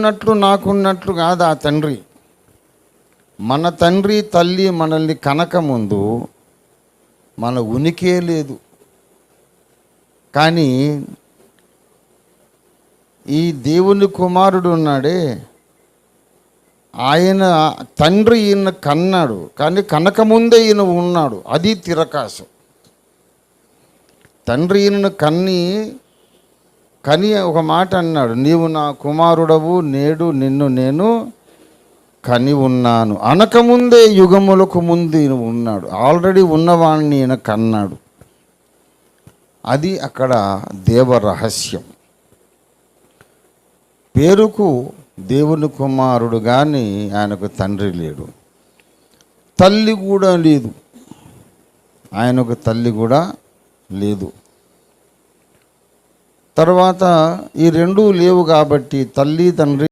ఉన్నట్లు నాకున్నట్లు కాదు ఆ తండ్రి? మన తండ్రి తల్లి మనల్ని కనక ముందు మన ఉనికే లేదు. కానీ ఈ దేవుని కుమారుడు ఉన్నాడే. ఆయన తండ్రి ఈయన కన్నాడు కానీ కనకముందే ఈయన ఉన్నాడు. అది తిరకాశం. తండ్రి ఈయనను కన్ని కనీ ఒక మాట అన్నాడు నీవు నా కుమారుడవు నేడు నిన్ను నేను కని ఉన్నాను. అనకముందే యుగములకు ముందు ఉన్నాడు. ఆల్రెడీ ఉన్నవాణ్ణి ఈయన కన్నాడు. అది అక్కడ దేవ రహస్యం. పేరుకు దేవుని కుమారుడు కానీ ఆయనకు తండ్రి లేడు. తల్లి కూడా లేదు. ఆయనకు తల్లి కూడా లేదు. తర్వాత ఈ రెండూ లేవు కాబట్టి తల్లి తండ్రి